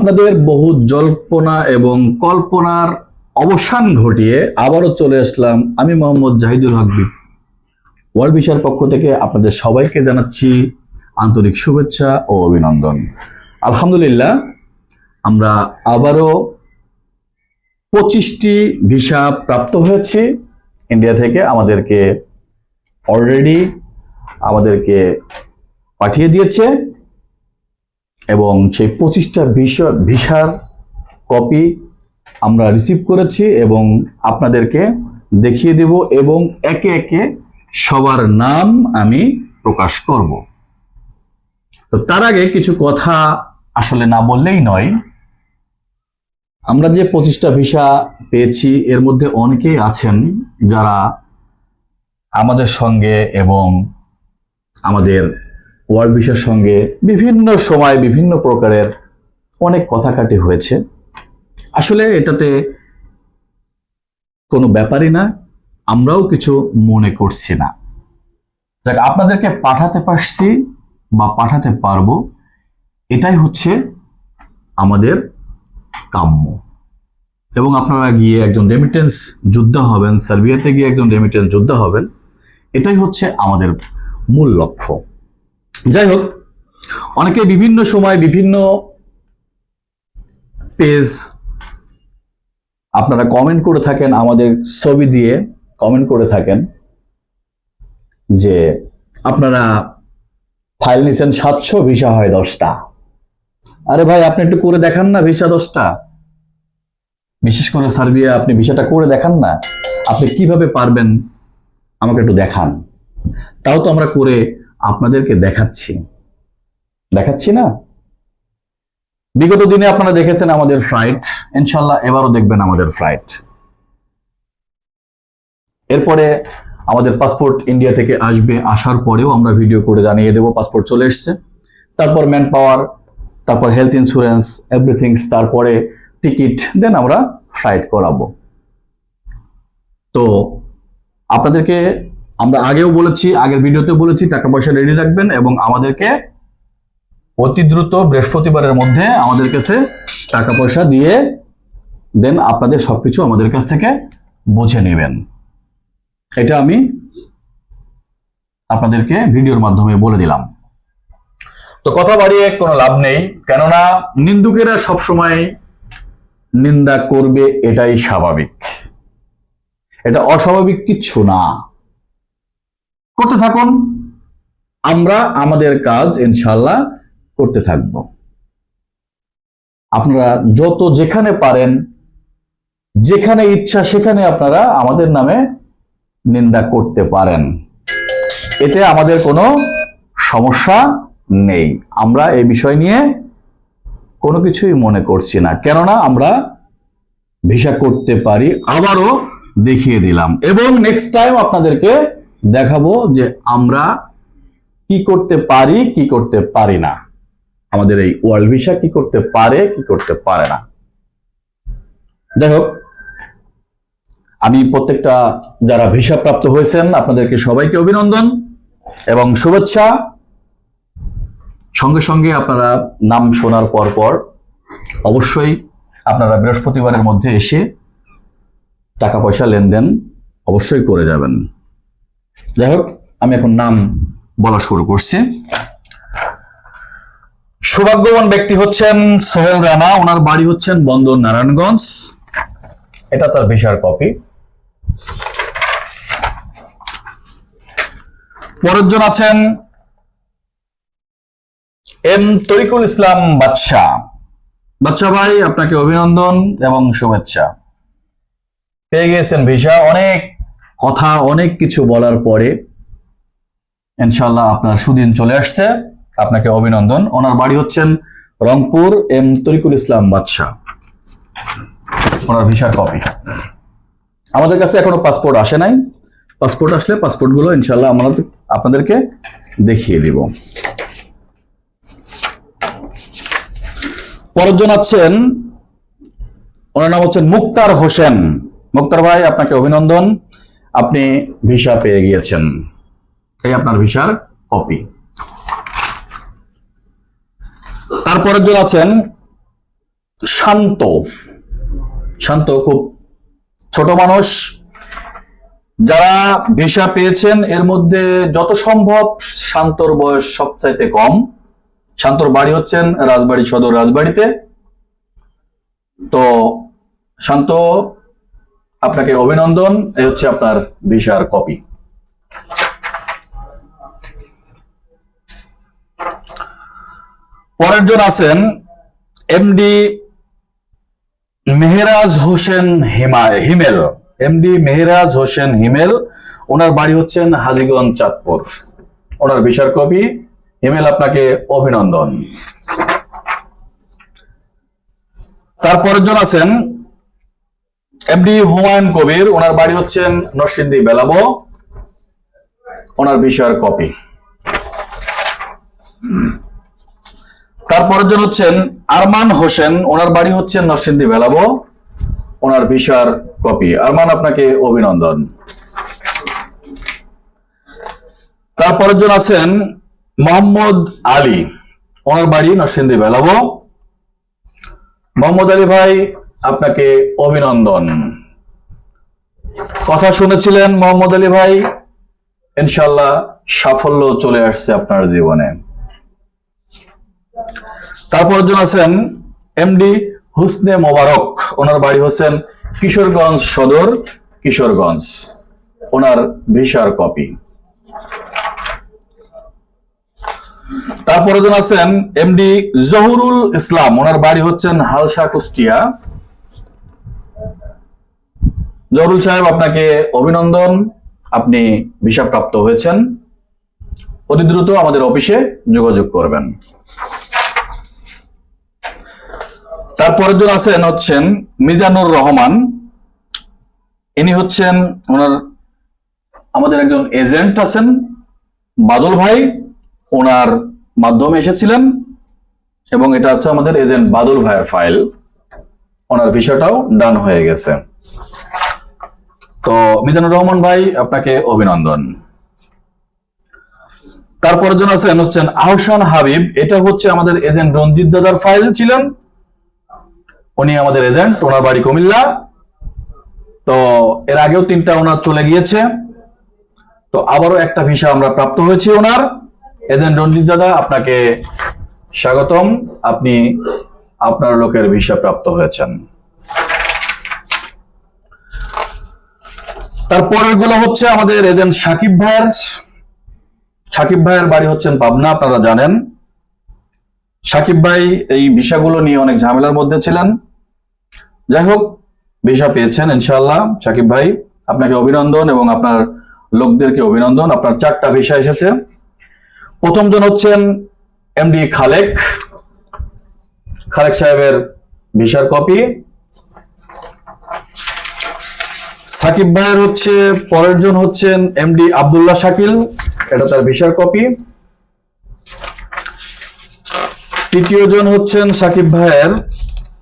আপনাদের বহু জল্পনা এবং কল্পনার অবসান ঘটিয়ে আবারও চলে আসলাম আমি মোহাম্মদ জাহিদুল হক ওয়ার্ল্ড ভিসার পক্ষ থেকে আপনাদের সবাইকে জানাচ্ছি আন্তরিক শুভেচ্ছা ও অভিনন্দন। আলহামদুলিল্লাহ, আমরা আবারও পঁচিশটি ভিসা প্রাপ্ত হয়েছে। ইন্ডিয়া থেকে আমাদেরকে অলরেডি আমাদেরকে পাঠিয়ে দিয়েছে। এবং সেই পঁচিশটা ভিসা, ভিসার কপি আমরা রিসিভ করেছি এবং আপনাদেরকে দেখিয়ে দেব এবং একে একে সবার নাম আমি প্রকাশ করব। তো তার আগে কিছু কথা আসলে না বললেই নয়। আমরা যে পঁচিশটা ভিসা পেয়েছি, এর মধ্যে অনেকেই আছেন যারা আমাদের সঙ্গে এবং আমাদের ওয়ার্ল্ড ভিসার সঙ্গে বিভিন্ন সময় বিভিন্ন প্রকারের অনেক কথাকাটি হয়েছে। আসলে এটাতে কোনো ব্যাপারই না, আমরাও কিছু মনে করছি না। যাক, আপনাদেরকে পাঠাতে পারছি বা পাঠাতে পারব, এটাই হচ্ছে আমাদের কাম্য। এবং আপনারা গিয়ে একজন রেমিটেন্স যোদ্ধা হবেন, সার্বিয়াতে গিয়ে একজন রেমিটেন্স যোদ্ধা হবেন, এটাই হচ্ছে আমাদের মূল লক্ষ্য। যাই হোক অনেকে বিভিন্ন সময় বিভিন্ন পেজ আপনারা কমেন্ট করে থাকেন, আমাদের ছবি দিয়ে কমেন্ট করে থাকেন যে আপনারা ফাইল নিয়েছেন সাতশো ভিসা হয় দশটা। আরে ভাই, আপনি একটু করে দেখান না ভিসা দশটা। বিশেষ করে সার্বিয়া, আপনি ভিসাটা করে দেখান না। আপনি কীভাবে পারবেন আমাকে একটু দেখান। তাও তো আমরা করে আপনাদেরকে দেখাচ্ছি। দেখাচ্ছি না? বিগত দিনে আপনারা দেখেছেন আমাদের ফ্লাইট ইনশাল্লাহ এবারও দেখবেন আমাদের ফ্লাইট এরপরে আমাদের পাসপোর্ট ইন্ডিয়া থেকে আসবে, আসার পরেও আমরা ভিডিও করে জানিয়ে দেব পাসপোর্ট চলে এসছে। তারপর ম্যান পাওয়ার তারপর হেলথ ইন্স্যুরেন্স এভরিথিংস তারপরে টিকিট দেন আমরা ফ্লাইট করাবো। তো আপনাদেরকে আমরা আগেও বলেছি, আগের ভিডিওতেও বলেছি, টাকা পয়সা রেডি রাখবেন এবং আমাদেরকে অতি দ্রুত বৃহস্পতিবারের মধ্যে আমাদের কাছে টাকা পয়সা দিয়ে দেন, আপনাদের সবকিছু আমাদের কাছ থেকে বুঝে নেবেন। এটা আমি আপনাদেরকে ভিডিওর মাধ্যমে বলে দিলাম। তো কথা বাড়িয়ে কোনো লাভ নেই, কেননা নিন্দুকেরা সবসময় নিন্দা করবে, এটাই স্বাভাবিক। এটা অস্বাভাবিক কিচ্ছু না। করতে থাকুন। আমরা আমাদের কাজ ইনশাল্লাহ করতে থাকব। আপনারা যত যেখানে পারেন, যেখানে ইচ্ছা সেখানে আপনারা আমাদের নামে নিন্দা করতে পারেন। এতে আমাদের কোনো সমস্যা নেই। আমরা এই বিষয় নিয়ে কোনো কিছুই মনে করছি না। কেননা আমরা ভিসা করতে পারি, আবারও দেখিয়ে দিলাম। এবং নেক্সট টাইম আপনাদেরকে দেখাবো যে আমরা কি করতে পারি, কি করতে পারি না। আমাদের এই ওয়ার্ল্ড ভিসা কি করতে পারে, কি করতে পারে না। হোক, আমি প্রত্যেকটা যারা ভিসা প্রাপ্ত হয়েছেন, আপনাদেরকে সবাইকে অভিনন্দন এবং শুভেচ্ছা। সঙ্গে সঙ্গে আপনারা নাম শোনার পর পর অবশ্যই আপনারা বৃহস্পতিবারের মধ্যে এসে টাকা পয়সা লেনদেন অবশ্যই করে যাবেন। যাই হোক আমি এখন নাম বলা শুরু করছি। সৌভাগ্যবান ব্যক্তি হচ্ছেন সোহেল রানা, ওনার বাড়ি হচ্ছেন বন্দর নারায়ণগঞ্জ। এটা তার ভিসার কপি। পরের জন আছেন এম তরিকুল ইসলাম বাদশাহ। বাদশাহ ভাই, আপনাকে অভিনন্দন এবং শুভেচ্ছা। পেয়ে গিয়েছেন ভিসা। অনেক কথা অনেক কিছু বলার পরে ইনশাল্লাহ আপনার সুদিন চলে আসছে। আপনাকে অভিনন্দন। ওনার বাড়ি হচ্ছেন রংপুর এম তরিকুল ইসলাম বাদশাহ। ওনার ভিসার কপি আমাদের কাছে এখনও পাসপোর্ট আসে নাই। পাসপোর্ট আসলে পাসপোর্টগুলো ইনশাল্লাহ আমরা আপনাদেরকে দেখিয়ে দিব। পরের জন আছেন, ওনার নাম হচ্ছেন মুক্তার হোসেন। মুক্তার ভাই, আপনাকে অভিনন্দন। আপনি ভিসা পেয়ে গিয়েছেন। এই আপনার ভিসার কপি। তারপরের জন আছেন শান্ত। শান্ত খুব ছোট মানুষ। যারা ভিসা পেয়েছেন, এর মধ্যে যত সম্ভব শান্তর বয়স সবচাইতে কম। শান্তর বাড়ি হচ্ছেন রাজবাড়ি সদর রাজবাড়িতে। তো শান্ত আপনাকে অভিনন্দন এই হচ্ছে আপনার ভিসার কপি। পরের জন আছেন এমডি মেহরাজ হোসেন হিমা হিমেল। এমডি মেহরাজ হোসেন হিমেল, ওনার বাড়ি হচ্ছেন হাজিগঞ্জ চাঁদপুর। ওনার ভিসার কপি। হিমেল, আপনাকে অভিনন্দন। তারপরের জন আছেন এমডি হুমায়ুন কবির, ওনার বাড়ি হচ্ছেন নরসিংদী বেলাবো। ওনার ভিসার কপি। তারপরের জন হচ্ছেন আরমান হোসেন, ওনার বাড়ি হচ্ছে নরসিংদী বেলাবো। ওনার ভিসার কপি। আরমান, আপনাকে অভিনন্দন। তারপরের জন আছেন মোহাম্মদ আলী, ওনার বাড়ি নরসিংদী বেলাবো। মোহাম্মদ আলী ভাই আপনাকে অভিনন্দন। কথা শুনেছিলেন মোহাম্মদ আলী ভাই ইনশাল্লাহ সাফল্য চলে আসছে আপনার জীবনে। তারপর জন আছেন এমডি হুসনে মোবারক, ওনার বাড়ি হচ্ছেন কিশোরগঞ্জ সদর, কিশোরগঞ্জ। ওনার ভিসার কপি। তারপরে জন আছেন এমডি জহুরুল ইসলাম, ওনার বাড়ি হচ্ছেন হালসা কুষ্টিয়া। জহুরুল সাহেব, আপনাকে অভিনন্দন। আপনি ভিসা প্রাপ্ত হয়েছেন। অতি দ্রুত আমাদের অফিসে যোগাযোগ করবেন। তারপরের জন আছেন হচ্ছেন মিজানুর রহমান। ইনি হচ্ছেন ওনার আমাদের একজন এজেন্ট আছেন, বাদল ভাই। ওনার মাধ্যমে এসেছিলেন এবং এটা হচ্ছে আমাদের এজেন্ট বাদল ভাইয়ের ফাইল। ওনার ভিসাটাও ডান হয়ে গেছে। তো মিজানুর রহমান ভাই, আপনাকে অভিনন্দন। তারপরের জন আছেন হচ্ছেন আহসান হাবিব। এটা হচ্ছে আমাদের এজেন্ট রঞ্জিত দাদার ফাইল ছিলেন। উনি আমাদের এজেন্ট, ওনার বাড়ি কুমিল্লা। তো এর আগেও তিনটা ওনার চলে গিয়েছে। তো আবারও একটা ভিসা আমরা প্রাপ্ত হয়েছি ওনার। এজেন্ট রঞ্জিত দাদা, আপনাকে স্বাগতম। আপনি আপনার লোকের ভিসা প্রাপ্ত হয়েছেন। তারপরেরগুলো হচ্ছে আমাদের এজেন্ট সাকিব ভাইয়ের। সাকিব ভাইয়ের বাড়ি হচ্ছেন পাবনা, আপনারা জানেন। সাকিব ভাই এই ভিসাগুলো নিয়ে অনেক ঝামেলার মধ্যে ছিলেন। যাই হোক, ভিসা পেয়েছেন ইনশাল্লাহ সাকিব ভাই। আপনাকে অভিনন্দন এবং আপনার লোকদেরকে অভিনন্দন। আপনার চারটা ভিসা এসেছে। প্রথম জন হচ্ছেন এমডি খালেক। খালেক সাহেবের ভিসার কপি। সাকিব ভাইয়ের হচ্ছে, পরের জন হচ্ছেন এমডি আব্দুল্লাহ শাকিল। এটা তার ভিসার কপি। তৃতীয় জন হচ্ছেন সাকিব ভাইয়ের,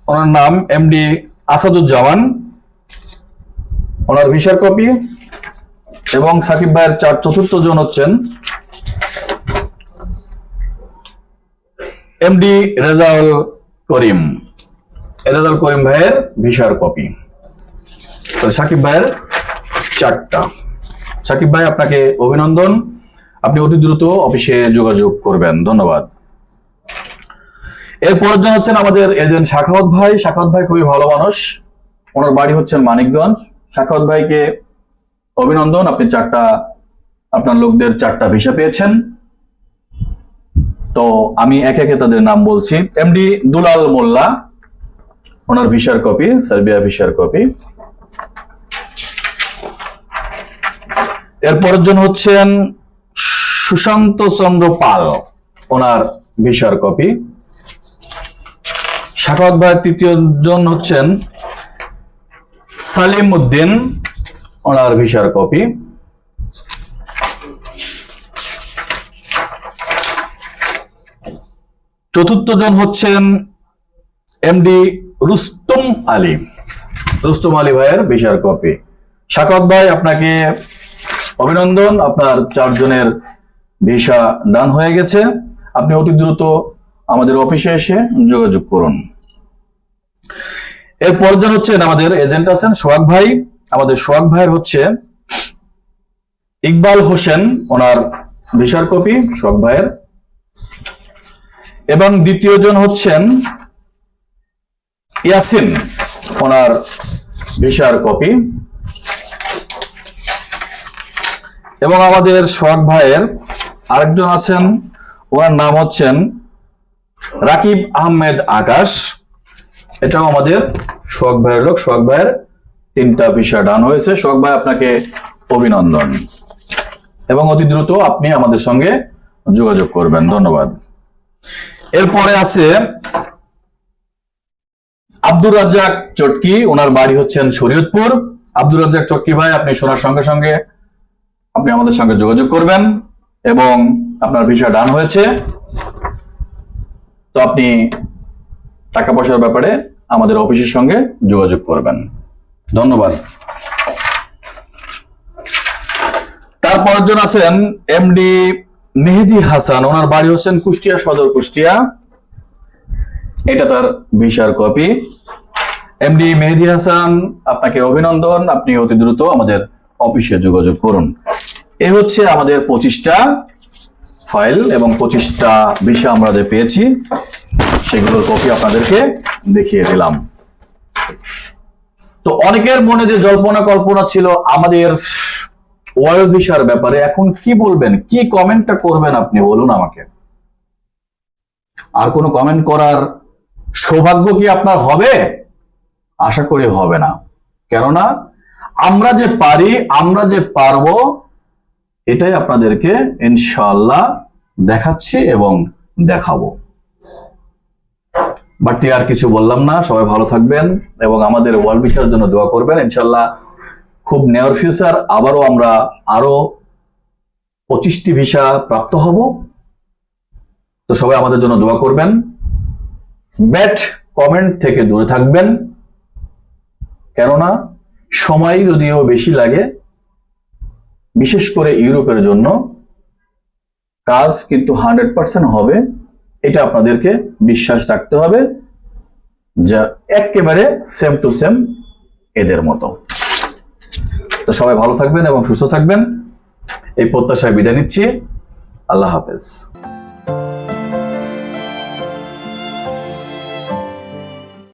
ওনার নাম এমডি আসাদুজ্জামান। ওনার ভিসার কপি। এবং সাকিব ভাইয়ের চার চতুর্থ জন হচ্ছেন এমডি রেজাউল করিম। রেজাউল করিম ভাইয়ের ভিসার কপি। সাকিব ভাইয়ের চারটা। সাকিব ভাই, আপনাকে অভিনন্দন। আপনি অতি দ্রুত অফিসে যোগাযোগ করবেন। ধন্যবাদ। এরপর জন হচ্ছেন আমাদের এজেন্ট শাখাওয়াত ভাই। শাখাওয়াত ভাই খুবই ভালো মানুষ। ওনার বাড়ি হচ্ছেন মানিকগঞ্জ। শাখাওয়াত ভাইকে অভিনন্দন। আপনি চারটা, আপনার লোকদের চারটা ভিসা পেয়েছেন। তো আমি একে একে তাদের নাম বলছি। এমডি দুলাল মোল্লা, ওনার ভিসার কপি, সার্বিয়া ভিসার কপি। এরপরের জন হচ্ছেন সুশান্ত চন্দ্র পাল, ওনার ভিসার কপি। শাখাওয়াত ভাই তৃতীয় জন হচ্ছেন সালিম উদ্দিন ওনার ভিসার কপি। চতুর্থ জন হচ্ছেন এমডি রুস্তম আলী রুস্তম আলী ভাইয়ের ভিসার কপি। শাকাত ভাই, আপনাকে অভিনন্দন, আপনার চারজনের ভিসা ডান হয়ে গেছে। আপনি অতি দ্রুত আমাদের অফিসে এসে যোগাযোগ করুন। এরপর জন হচ্ছেন আমাদের এজেন্ট আছেন সোহাগ ভাই। আমাদের সোহাগ ভাইয়ের হচ্ছে ইকবাল হোসেন, ওনার ভিসার কপি সোহাগ ভাইয়ের। এবং দ্বিতীয় জন হচ্ছেন ইয়াসিন, ওনার ভিসার কপি। এবং আমাদের সোহাগ ভাইয়ের আরেকজন আছেন, ওনার নাম হচ্ছেন রাকিব আহমেদ আকাশ। এটাও আমাদের সোহাগ ভাইয়ের লোক। সোহাগ ভাইয়ের তিনটা ভিসা ডান হয়েছে। সোহাগ ভাই, আপনাকে অভিনন্দন। এবং অতি দ্রুত আপনি আমাদের সঙ্গে যোগাযোগ করবেন। ধন্যবাদ। এরপরে আছে আব্দুর রাজ্জাক চটকি। ওনার বাড়ি হচ্ছেন শরীয়তপুর। আব্দুর রাজ্জাক চটকি ভাই, আপনি শোনার সঙ্গে সঙ্গে আপনি আমাদের সঙ্গে যোগাযোগ করবেন এবং আপনার ভিসা ডান হয়েছে। তো আপনি টাকা পয়সার ব্যাপারে আমাদের অফিসের সঙ্গে যোগাযোগ করবেন। ধন্যবাদ। তারপর জন আছেন এমডি মেহেদি হাসান। ওনার বাড়ি হচ্ছেন কুষ্টিয়া সদর কুষ্টিয়া। এটা তার ভিসার কপি। এমডি মেহেদি হাসান, আপনাকে অভিনন্দন। আপনি অতি দ্রুত আমাদের অফিসে যোগাযোগ করুন। এ হচ্ছে আমাদের পঁচিশটা ফাইল এবং পঁচিশটা বিষয় আমরা যে পেয়েছি, সেগুলোর কপি আপনাদেরকে দেখিয়ে দিলাম। তো অনেকের মনে যে জল্পনা কল্পনা ছিল, আমাদের ওয়ার্ল্ড ভিসার ব্যাপারে এখন কি বলবেন, কি কমেন্টটা করবেন আপনি, বলুন আমাকে। আর কোনো কমেন্ট করার সৌভাগ্য কি আপনার হবে? আশা করি হবে না। কেননা আমরা যে পারি, আমরা যে পারব, এটাই আপনাদেরকে ইনশাল্লাহ দেখাচ্ছি এবং দেখাবো। বাড়তি আর কিছু বললাম না, সবাই ভালো থাকবেন এবং আমাদের ওয়ার্ল্ড ভিসার জন্য দোয়া করবেন। ইনশাল্লাহ খুব নেওয়ার ফিউচার আবারও আমরা আরও পঁচিশটি ভিসা প্রাপ্ত হব। তো সবাই আমাদের জন্য দোয়া করবেন। ব্যাট কমেন্ট থেকে দূরে থাকবেন। কেননা সময় যদিও বেশি লাগে, বিশেষ করে ইউরোপের জন্য, কাজ কিন্তু হান্ড্রেড পার্সেন্ট হবে, এটা আপনাদেরকে বিশ্বাস রাখতে হবে, যা একেবারে সেম টু সেম এদের মতো। তো সবাই ভালো থাকবেন এবং সুস্থ থাকবেন। এই প্রত্যাশায় বিদায় নিচ্ছি। আল্লাহ হাফেজ।